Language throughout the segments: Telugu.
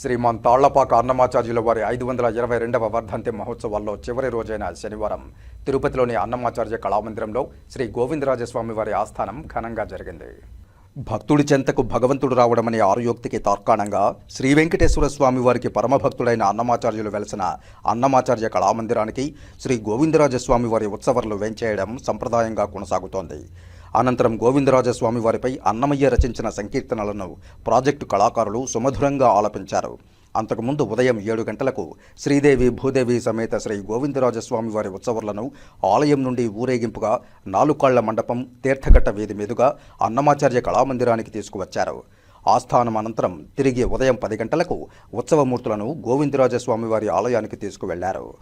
శ్రీమాన్ తాళ్ళపాక అన్నమాచార్యుల వారి ఐదు వందల ఇరవై రెండవ వర్ధంతి మహోత్సవాల్లో చివరి రోజైన శనివారం తిరుపతిలోని అన్నమాచార్య కళామందిరంలో శ్రీ గోవిందరాజస్వామి వారి ఆస్థానం ఘనంగా జరిగింది. భక్తుడి చెంతకు భగవంతుడు రావడమనే ఆరుయోక్తికి తార్కాణంగా శ్రీ వెంకటేశ్వర స్వామి వారికి పరమభక్తుడైన అన్నమాచార్యులు వెలసిన అన్నమాచార్య కళామందిరానికి శ్రీ గోవిందరాజస్వామి వారి ఉత్సవాలు వేంచేయడం సంప్రదాయంగా కొనసాగుతోంది. అనంతరం గోవిందరాజస్వామి వారిపై అన్నమయ్య రచించిన సంకీర్తనలను ప్రాజెక్టు కళాకారులు సుమధురంగా ఆలపించారు. అంతకుముందు ఉదయం ఏడు గంటలకు శ్రీదేవి భూదేవి సమేత శ్రీ గోవిందరాజస్వామి వారి ఉత్సవాలను ఆలయం నుండి ఊరేగింపుగా నాలుకాళ్ళ మండపం తీర్థఘట్ట వీధి మీదుగా అన్నమాచార్య కళామందిరానికి తీసుకువచ్చారు. ఆస్థానం అనంతరం తిరిగి ఉదయం పది గంటలకు ఉత్సవమూర్తులను గోవిందరాజస్వామి వారి ఆలయానికి తీసుకువెళ్ళారు.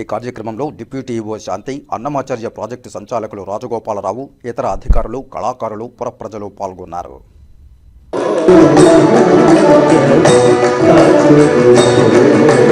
ఈ కార్యక్రమంలో deputy EO Shanti Annamacharya project సంచాలకులు రాజగోపాలరావు ఇతర అధికారులు కళాకారులు పురప్రజలు పాల్గొన్నారు. Thank